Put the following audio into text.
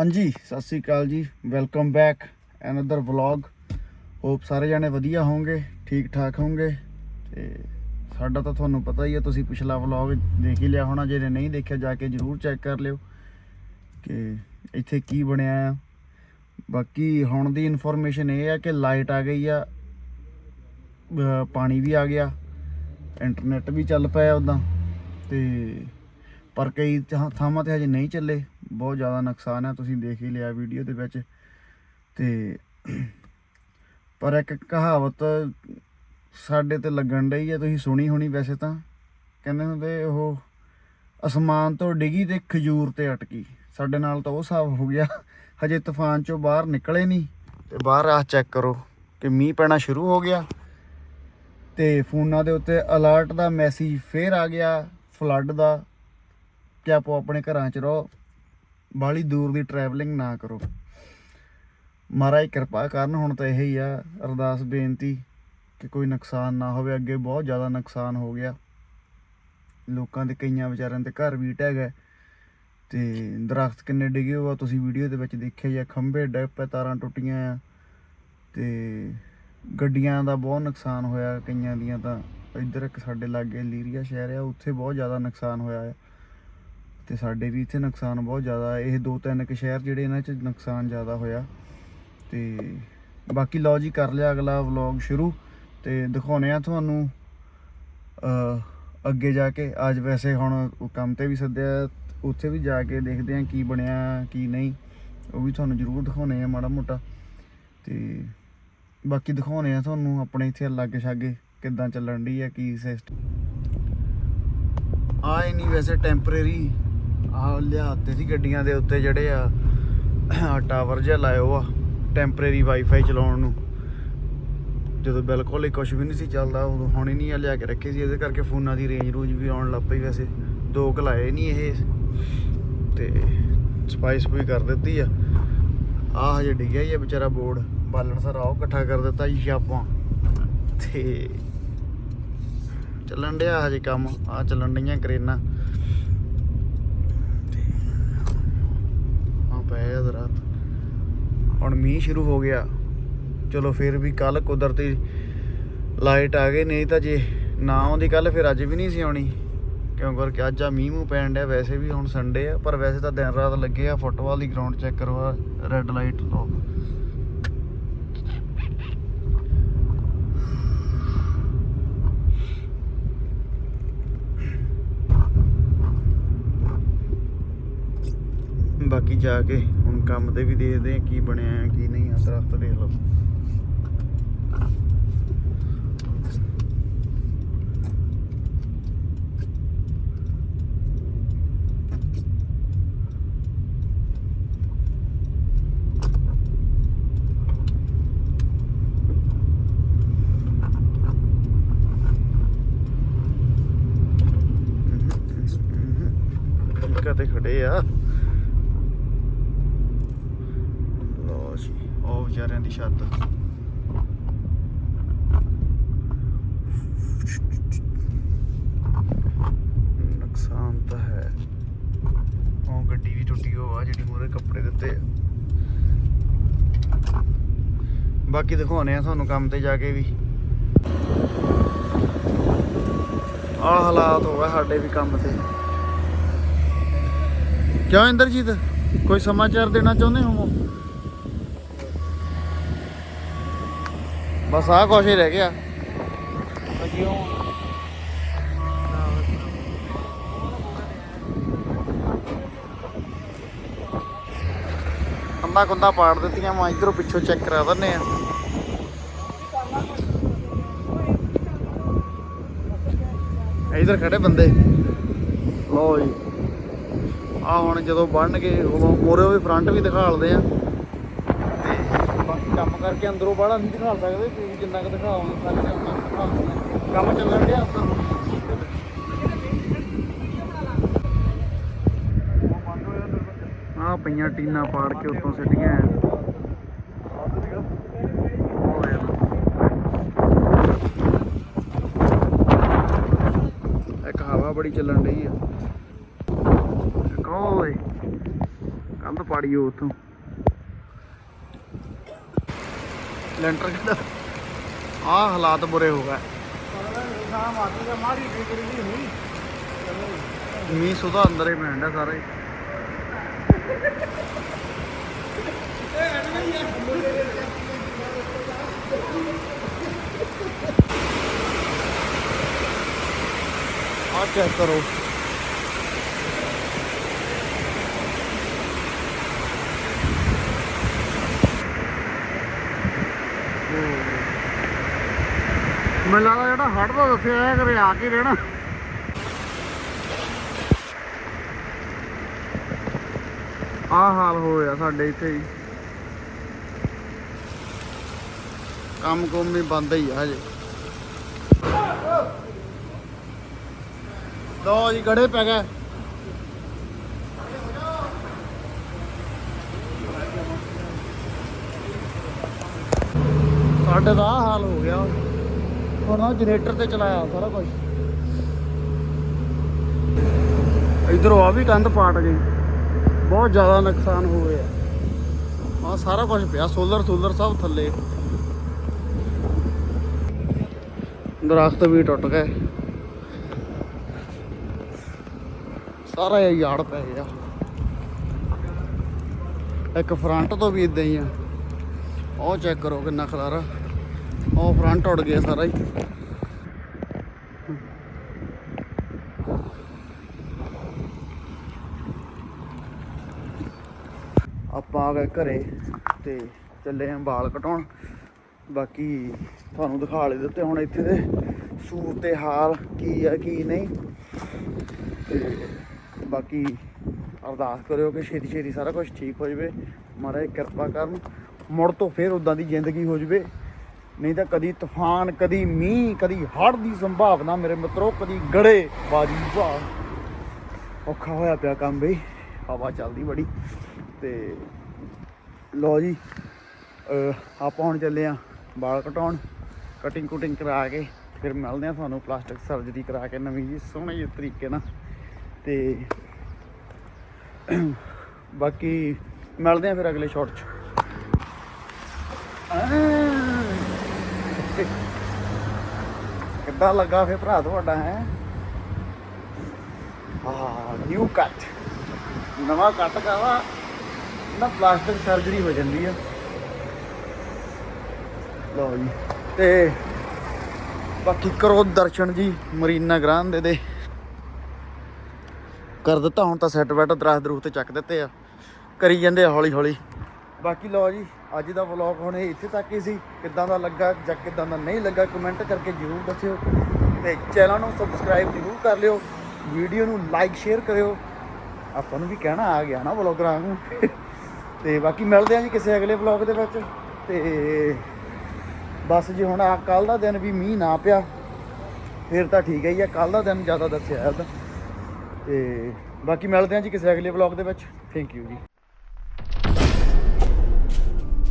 ਹਾਂਜੀ, ਸਤਿ ਸ੍ਰੀ ਅਕਾਲ ਜੀ। Welcome back another vlog hope ਸਾਰੇ ਜਾਣੇ ਵਧੀਆ ਹੋਵੋਗੇ, ਠੀਕ ਠਾਕ ਹੋਵੋਗੇ। ਤੇ ਸਾਡਾ ਤਾਂ ਤੁਹਾਨੂੰ ਪਤਾ ਹੀ ਹੈ ਤੁਸੀਂ ਪਿਛਲਾ ਵਲੌਗ ਦੇਖ ਹੀ ਲਿਆ ਹੋਣਾ ਜਿਹਨੇ ਨਹੀਂ ਦੇਖਿਆ, ਜਾ ਕੇ ਜਰੂਰ ਚੈੱਕ ਕਰ ਲਿਓ। ਕਿ ਇੱਥੇ ਕੀ ਬਣਿਆ ਆ। ਬਾਕੀ ਹੁਣ ਦੀ ਇਨਫੋਰਮੇਸ਼ਨ ਇਹ ਹੈ ਕਿ ਲਾਈਟ ਆ ਗਈ ਆ। ਪਾਣੀ ਵੀ ਆ ਗਿਆ। ਇੰਟਰਨੈਟ ਵੀ ਚੱਲ ਪਿਆ ਉਦਾਂ। ਤੇ ਪਰ ਕਈ ਥਾਂ- ਥਾਵਾਂ ਤੇ ਹਜੇ ਨਹੀਂ ਚੱਲੇ। ਬਹੁਤ ਜ਼ਿਆਦਾ ਨੁਕਸਾਨ ਹੈ ਤੁਸੀਂ ਦੇਖ ਹੀ ਲਿਆ ਵੀਡੀਓ ਦੇ ਵਿੱਚ। ਤੇ ਪਰ ਇੱਕ ਕਹਾਵਤ ਸਾਡੇ ਤੇ ਲੱਗਣ ਡਈ ਹੈ ਤੁਸੀਂ ਸੁਣੀ ਹੋਣੀ ਵੈਸੇ ਤਾਂ। ਕਹਿੰਦੇ ਹੁੰਦੇ ਉਹ ਅਸਮਾਨ ਤੋਂ ਡਿੱਗੀ ਤੇ ਖਜੂਰ ਤੇ ਅਟਕੀ। ਸਾਡੇ ਨਾਲ ਤਾਂ ਉਹ ਹਿਸਾਬ ਹੋ ਗਿਆ। ਹਜੇ ਤੂਫਾਨ ਚੋਂ ਬਾਹਰ ਨਿਕਲੇ ਨਹੀਂ ਤੇ ਬਾਹਰ ਆ ਚੈੱਕ ਕਰੋ ਕਿ ਮੀਂਹ ਪੈਣਾ ਸ਼ੁਰੂ ਹੋ ਗਿਆ। ਤੇ ਫੋਨਾਂ ਦੇ ਉੱਤੇ ਅਲਰਟ ਦਾ ਮੈਸੇਜ ਫੇਰ ਆ ਗਿਆ ਫਲੱਡ ਦਾ। ਕਿ ਆਪੋ ਆਪਣੇ ਘਰਾਂ 'ਚ ਰਹੋ। ਬਾਹਲੀ ਦੂਰ ਦੀ ਟਰੈਵਲਿੰਗ ਨਾ ਕਰੋ। ਮਹਾਰਾਜ ਕਿਰਪਾ ਕਰਨ, ਹੁਣ ਤਾਂ ਇਹੀ ਆ, ਅਰਦਾਸ ਬੇਨਤੀ ਕਿ ਕੋਈ ਨੁਕਸਾਨ ਨਾ ਹੋਵੇ। ਅੱਗੇ ਬਹੁਤ ਜ਼ਿਆਦਾ ਨੁਕਸਾਨ ਹੋ ਗਿਆ। ਲੋਕਾਂ ਦੇ ਕਈਆਂ ਵਿਚਾਰਿਆਂ ਦੇ ਘਰ ਵੀ ਢਹਿ ਗਏ। ਤੇ ਦਰਖਤ ਕਿੰਨੇ ਡਿੱਗੇ ਹੋਆ ਤੁਸੀਂ ਵੀਡੀਓ ਦੇ ਵਿੱਚ ਦੇਖਿਆ ਜਾਂ, ਖੰਭੇ ਡਿੱਗ ਪਏ, ਤਾਰਾਂ ਟੁੱਟੀਆਂ ਆ। ਤੇ ਗੱਡੀਆਂ ਦਾ ਬਹੁਤ ਨੁਕਸਾਨ ਹੋਇਆ, ਕਈਆਂ ਦੀਆਂ ਤਾਂ। ਇੱਧਰ ਇੱਕ ਸਾਡੇ ਲਾਗੇ ਲੀਰੀਆ ਸ਼ਹਿਰ ਆ, ਉੱਥੇ ਬਹੁਤ ਜ਼ਿਆਦਾ ਨੁਕਸਾਨ ਹੋਇਆ ਹੈ ਤੇ ਸਾਡੇ ਵੀ ਇੱਥੇ ਨੁਕਸਾਨ ਬਹੁਤ ਜ਼ਿਆਦਾ ਇਹ ਦੋ ਤਿੰਨ ਕੁ ਸ਼ਹਿਰ ਜਿਹੜੇ ਇਹਨਾਂ 'ਚ ਨੁਕਸਾਨ ਜ਼ਿਆਦਾ ਹੋਇਆ। ਤੇ ਬਾਕੀ ਲਓ ਜੀ, ਕਰ ਲਿਆ ਅਗਲਾ ਵਲੌਗ ਸ਼ੁਰੂ ਤੇ ਦਿਖਾਉਨੇ ਆ ਤੁਹਾਨੂੰ ਅੱਗੇ ਜਾ ਕੇ। ਅੱਜ ਵੈਸੇ ਹੁਣ ਕੰਮ ਤੇ ਵੀ ਸੱਦਿਆ, ਉੱਥੇ ਵੀ ਜਾ ਕੇ ਦੇਖਦੇ ਆ ਕੀ ਬਣਿਆ, ਕੀ ਨਹੀਂ। ਉਹ ਵੀ ਤੁਹਾਨੂੰ ਜ਼ਰੂਰ ਦਿਖਾਉਨੇ ਆ ਮਾੜਾ ਮੋਟਾ। ਤੇ ਬਾਕੀ ਦਿਖਾਉਨੇ ਆ ਤੁਹਾਨੂੰ ਆਪਣੇ ਇੱਥੇ ਲਾਗੇ ਛਾਗੇ ਕਿੱਦਾਂ ਚੱਲਣ ਦੀ ਆ ਕੀ ਸਿਸਟਮ ਆ ਹੀ ਨਹੀਂ ਵੈਸੇ ਟੈਂਪਰੇਰੀ ਆ ਲਿਆਤੇ ਸੀ ਗੱਡੀਆਂ ਦੇ ਉੱਤੇ ਜਿਹੜੇ ਆ ਟਾਵਰ ਜਿਹਾ ਲਾਇਓ ਆ ਟੈਂਪਰੇਰੀ ਵਾਈਫਾਈ ਚਲਾਉਣ ਨੂੰ। ਜਦੋਂ ਬਿਲਕੁਲ ਹੀ ਕੁਝ ਵੀ ਨਹੀਂ ਸੀ ਚੱਲਦਾ, ਉਦੋਂ ਹੁਣ ਹੀ ਨਹੀਂ ਆ ਲਿਆ ਕੇ ਰੱਖੇ ਸੀ, ਇਹਦੇ ਕਰਕੇ ਫੋਨਾਂ ਦੀ ਰੇਂਜ ਰੂਜ ਵੀ ਆਉਣ ਲੱਗ ਪਈ ਵੈਸੇ। ਦੋ ਕੁ ਲਾਏ ਨਹੀਂ ਇਹ। ਤੇ ਸਪਾਈਸ ਵੀ ਕਰ ਦਿੱਤੀ ਆ। ਆ ਹਜੇ ਡਿੱਗਿਆ ਹੀ ਆ ਵਿਚਾਰਾ ਬੋਰਡ। ਬਾਲਣ ਸਾਰਾ ਉਹ ਇਕੱਠਾ ਕਰ ਦਿੱਤਾ ਜੀ ਛਾਪਾਂ ਤੇ ਚੱਲਣ ਡਿਆ ਹਜੇ ਕੰਮ। ਆ ਚੱਲਣ ਡਈਆਂ ਕਰੇਨਾ। ਆ ਪਏ ਹੁਣ ਮੀਂਹ ਸ਼ੁਰੂ ਹੋ ਗਿਆ। ਚਲੋ ਫਿਰ ਵੀ ਕੱਲ ਕੁਦਰਤੀ ਲਾਈਟ ਆ ਗਈ ਨਹੀਂ ਤਾਂ ਜੇ ਨਾ ਆਉਂਦੀ ਕੱਲ ਫਿਰ ਅੱਜ ਵੀ ਨਹੀਂ ਸੀ ਆਉਣੀ। ਕਿਉਂ ਕਰਕੇ ਅੱਜ ਆ ਮੀਂਹ ਮੂੰਹ ਪੈਣ ਡਿਆ, ਵੈਸੇ ਵੀ ਹੁਣ ਸੰਡੇ ਆ, ਪਰ ਵੈਸੇ ਤਾਂ ਦਿਨ ਰਾਤ ਲੱਗੇ ਆ, ਫੁੱਟਬਾਲ ਦੀ ਗਰਾਊਂਡ ਚੈੱਕ ਕਰਵਾ ਰੈੱਡ ਲਾਈਟ ਲੋ ਬਾਕੀ ਜਾ ਕੇ ਹੁਣ ਕੰਮ ਤੇ ਵੀ ਦੇਖਦੇ ਆ ਕੀ ਬਣਿਆ ਹੈ, ਕੀ ਨਹੀਂ ਆ, ਦਰਖਤ ਦੇਖ ਲਓ ਕਦੇ ਖੜੇ ਆ ਲੋ ਉਹ ਵਿਚਾਰਿਆਂ ਦੀ ਛੱਤ। ਨੁਕਸਾਨ ਤਾਂ ਹੈ। ਉਹ ਗੱਡੀ ਵੀ ਟੁੱਟੀ ਹੋ ਆ ਜਿਹੜੀ ਮੂਰੇ ਕੱਪੜੇ ਦਿੱਤੇ। ਬਾਕੀ ਦਿਖਾਉਨੇ ਆ ਤੁਹਾਨੂੰ ਕੰਮ ਤੇ ਜਾ ਕੇ ਵੀ। ਆ ਹਾਲਾਤ ਹੋ ਗਏ ਸਾਡੇ ਵੀ ਕੰਮ ਤੇ। ਕਿਉਂ ਇੰਦਰਜੀਤ? ਕੋਈ ਸਮਾਚਾਰ ਦੇਣਾ ਚਾਹੁੰਦੇ ਹੋ? ਬਸ ਆਹ ਕੁਛ ਹੀ ਰਹਿ ਗਿਆ। ਕੰਦਾ ਕੁੰਦਾ ਪਾੜ ਦਿੱਤੀਆਂ, ਮੈਂ ਇਧਰੋਂ ਪਿੱਛੋਂ ਚੈੱਕ ਕਰਾ ਦਿੰਨੇ ਆ ਇਧਰ ਖੜੇ ਬੰਦੇ। ਲਓ ਜੀ। ਆ ਹੁਣ ਜਦੋਂ ਬਣਨਗੇ, ਉਦੋਂ ਮੋਰੇ ਵੀ ਫਰੰਟ ਵੀ ਦਿਖਾਲਦੇ ਆ। ਕੰਮ ਕਰਕੇ ਅੰਦਰੋਂ ਬਾਹਲਾ ਨਹੀਂ ਦਿਖਾ ਸਕਦੇ ਕਿਉਂਕਿ ਜਿੰਨਾ ਕੁ ਦਿਖਾ ਸਕਦੇ ਉਹਨਾਂ ਦਿਖਾ ਦਿੰਦੇ ਕੰਮ ਚੱਲਣ ਡਿਆ ਉੱਧਰ ਆ ਪਈਆਂ ਟੀਨਾਂ ਪਾੜ ਕੇ ਉੱਤੋਂ ਸਿੱਟੀਆਂ ਇੱਕ ਹਵਾ ਬੜੀ ਚੱਲਣ ਡਈ ਆ। ਇੱਕ ਓਏ, ਕੰਧ ਪਾੜੀ ਉਹ ਉਥੋਂ ਲੈਂਟਰ ਕਿੱਦਾਂ ਆ ਹਾਲਾਤ ਬੁਰੇ ਹੋ ਗਏ ਮੀਂਹ ਸੁਦਾ ਅੰਦਰ ਹੀ ਪੈਂਦਾ ਸਾਰਾ ਹੀ ਆ ਚੈੱਕ ਕਰੋ ਮੈਨੂੰ ਲੱਗਦਾ ਜਿਹੜਾ ਹੜ ਦਾ ਦੱਸਿਆ ਹੈ ਕਰੇ ਆ ਕੇ ਰਹਿਣਾ। ਆ ਹਾਲ ਹੋਇਆ ਸਾਡੇ ਇੱਥੇ ਹੀ। ਕੰਮ ਕੁੰਮ ਵੀ ਬੰਦ ਹੀ ਆ ਹਜੇ। ਲੋ ਜੀ, ਗੜੇ ਪੈ ਗਏ। ਸਾਡੇ ਦਾ ਆਹ ਹਾਲ ਹੋ ਗਿਆ। ਹੁਣ ਜਨਰੇਟਰ ਤੇ ਚਲਾਇਆ ਸਾਰਾ ਕੁਝ ਇਧਰੋਂ ਆ ਵੀ ਕੰਧ ਪਾਟ ਗਈ। ਬਹੁਤ ਜ਼ਿਆਦਾ ਨੁਕਸਾਨ ਹੋ ਗਿਆ ਆ ਸਾਰਾ ਕੁਝ ਪਿਆ ਸੋਲਰ ਸੋਲਰ ਸਭ ਥੱਲੇ। ਦਰਖਤ ਵੀ ਟੁੱਟ ਗਏ। ਸਾਰਾ ਇਹ ਯਾੜ ਪੈ ਗਿਆ। ਇੱਕ ਫਰੰਟ ਤੋਂ ਵੀ ਇਦਾਂ ਹੀ ਆ। ਉਹ ਚੈੱਕ ਕਰੋ ਕਿੰਨਾ ਖਲਾਰਾ। ਉਹ ਫਰੰਟ ਉੱਡ ਗਿਆ ਸਾਰਾ ਹੀ। ਆਪਾਂ ਆ ਗਏ ਘਰੇ ਤੇ ਚੱਲੇ ਆਂ ਵਾਲ ਕਟਾਉਣ। ਬਾਕੀ ਤੁਹਾਨੂੰ ਦਿਖਾ ਲੈ ਦਿੱਤੇ ਹੁਣ ਇੱਥੇ ਦੇ ਸੂਰ ਤੇ ਹਾਲ ਕੀ ਆ, ਕੀ ਨਹੀਂ। ਤੇ ਬਾਕੀ ਅਰਦਾਸ ਕਰਿਓ ਕਿ ਛੇਤੀ ਛੇਤੀ ਸਾਰਾ ਕੁਝ ਠੀਕ ਹੋ ਜਾਵੇ। ਮਹਾਰਾਜ ਕਿਰਪਾ ਕਰਨ। ਮੁੜ ਤੋਂ ਫੇਰ ਉਦਾਂ ਦੀ ਜ਼ਿੰਦਗੀ ਹੋ ਜਾਵੇ। ਨਹੀਂ ਤਾਂ ਕਦੀ ਤੂਫਾਨ, ਕਦੀ ਮੀਂਹ, ਕਦੀ ਹੜ੍ਹ ਦੀ ਸੰਭਾਵਨਾ ਮੇਰੇ ਮਿੱਤਰੋ, ਕਦੀ ਗੜੇ ਬਾਜੀ ਵਾਹ ਔਖਾ ਹੋਇਆ ਪਿਆ ਕੰਮ ਬਈ, ਹਵਾ ਚੱਲਦੀ ਬੜੀ। ਤੇ ਲੋ ਜੀ, ਅਹ, ਆਪਾਂ ਹੁਣ ਚੱਲੇ ਆ ਵਾਲ ਕਟਾਉਣ ਕਟਿੰਗ ਕੁਟਿੰਗ ਕਰਾ ਕੇ, ਫਿਰ ਮਿਲਦੇ ਆ ਤੁਹਾਨੂੰ ਪਲਾਸਟਿਕ ਸਰਜਰੀ ਕਰਾ ਕੇ ਨਵੀਂ ਜੀ, ਸੋਹਣੇ ਜਿਹੇ ਤਰੀਕੇ ਨਾਲ। ਤੇ ਬਾਕੀ ਮਿਲਦੇ ਆ ਫਿਰ ਅਗਲੇ ਸ਼ਾਟ 'ਚ। ਕਿੱਦਾਂ ਲੱਗਾ ਫੇ ਭਰਾ ਤੁਹਾਡਾ, ਹੈ? ਹਾਂ ਨਿਊ ਕੱਟ ਨਵਾਂ ਕੱਟ ਕਰਾਵਾ ਨਾ ਪਲਾਸਟਿਕ ਸਰਜਰੀ ਹੋ ਜਾਂਦੀ ਆ। ਲਓ ਜੀ। ਤੇ ਬਾਕੀ ਕਰੋ ਦਰਸ਼ਨ ਜੀ, ਮਰੀਨਾ ਗ੍ਰਾਂਦੇ ਦੇ ਕਰ ਦਿੱਤਾ ਹੁਣ ਤਾਂ ਸੈੱਟ ਬੈਟ ਦਰਖਤ ਦਰੂਖ ਤੇ ਚੱਕ ਦਿੱਤੇ ਆ। ਕਰੀ ਜਾਂਦੇ ਆ ਹੌਲੀ ਹੌਲੀ ਬਾਕੀ ਲਓ ਜੀ ਅੱਜ ਦਾ ਵਲੌਗ ਹੁਣ ਇਹ ਇੱਥੇ ਤੱਕ ਹੀ ਸੀ। ਕਿੱਦਾਂ ਦਾ ਲੱਗਾ ਜਾਂ ਕਿੱਦਾਂ ਦਾ ਨਹੀਂ ਲੱਗਾ ਕਮੈਂਟ ਕਰਕੇ ਜਰੂਰ ਦੱਸਿਓ ਤੇ ਚੈਨਲ ਨੂੰ ਸਬਸਕ੍ਰਾਈਬ ਜਰੂਰ ਕਰ ਲਿਓ। ਵੀਡੀਓ ਨੂੰ ਲਾਈਕ ਸ਼ੇਅਰ ਕਰਿਓ। ਆਪਾਂ ਨੂੰ ਵੀ ਕਹਿਣਾ ਆ ਗਿਆ ਨਾ ਵਲੌਗਰਾਂ ਨੂੰ। ਤੇ ਬਾਕੀ ਮਿਲਦੇ ਆਂ ਜੀ ਕਿਸੇ ਅਗਲੇ ਵਲੌਗ ਦੇ ਵਿੱਚ। ਤੇ ਬਸ ਜੀ ਹੁਣ ਆ ਕੱਲ ਦਾ ਦਿਨ ਵੀ ਮੀਂਹ ਨਾ ਪਿਆ। ਫਿਰ ਤਾਂ ਠੀਕ ਹੈ ਹੀ ਆ ਕੱਲ ਦਾ ਦਿਨ ਜ਼ਿਆਦਾ ਦੱਸਿਆ ਉਹਦਾ ਤੇ ਬਾਕੀ ਮਿਲਦੇ ਆਂ ਜੀ ਕਿਸੇ ਅਗਲੇ ਵਲੌਗ ਦੇ ਵਿੱਚ। ਥੈਂਕ ਯੂ ਜੀ।